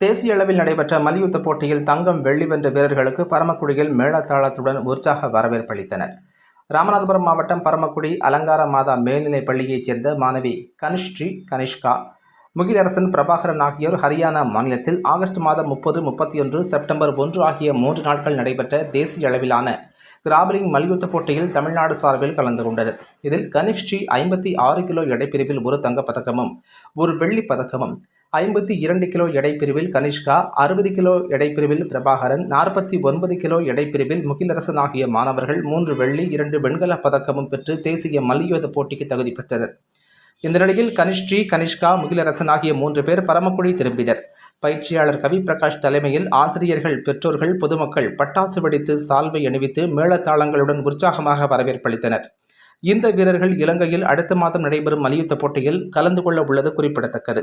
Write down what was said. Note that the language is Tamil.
தேசிய அளவில் நடைபெற்ற மல்யுத்த போட்டியில் தங்கம் வெள்ளி வென்ற வீரர்களுக்கு பரமக்குடியில் மேளதாளத்துடன் உற்சாக வரவேற்பளித்தனர் ராமநாதபுரம் மாவட்டம் பரமக்குடி அலங்கார மாதா மேல்நிலைப் பள்ளியைச் சேர்ந்த மாணவி கனிஷ்ரீ கனிஷ்கா முகிலரசன் பிரபாகரன் ஆகியோர் ஹரியானா மாநிலத்தில் ஆகஸ்ட் மாதம் முப்பது முப்பத்தி ஒன்று செப்டம்பர் ஒன்று ஆகிய மூன்று நாட்கள் நடைபெற்ற தேசிய அளவிலான கிராபலிங் மல்யுத்த போட்டியில் தமிழ்நாடு சார்பில் கலந்து கொண்டனர். இதில் கனிஷ்ரீ ஐம்பத்தி ஆறு கிலோ எடைப்பிரிவில் ஒரு தங்கப் பதக்கமும் ஒரு வெள்ளிப் பதக்கமும் ஐம்பத்தி இரண்டு கிலோ எடைப்பிரிவில் கனிஷ்கா அறுபது கிலோ எடைப்பிரிவில் பிரபாகரன் நாற்பத்தி ஒன்பது கிலோ எடைப்பிரிவில் முகிலரசன் ஆகிய மாணவர்கள் மூன்று வெள்ளி இரண்டு வெண்கலப் பதக்கமும் பெற்று தேசிய மல்யுத்த போட்டிக்கு தகுதி பெற்றனர். இந்த நிலையில் கனிஷ்ரீ கனிஷ்கா முகிலரசன் ஆகிய மூன்று பேர் பரமக்குடி திரும்பினர். பயிற்சியாளர் கவி பிரகாஷ் தலைமையில் ஆசிரியர்கள் பெற்றோர்கள் பொதுமக்கள் பட்டாசு வெடித்து சால்வை அணிவித்து மேளதாளங்களுடன் உற்சாகமாக வரவேற்பளித்தனர். இந்த வீரர்கள் இலங்கையில் அடுத்த மாதம் நடைபெறும் மல்யுத்த போட்டியில் கலந்து கொள்ள உள்ளது குறிப்பிடத்தக்கது.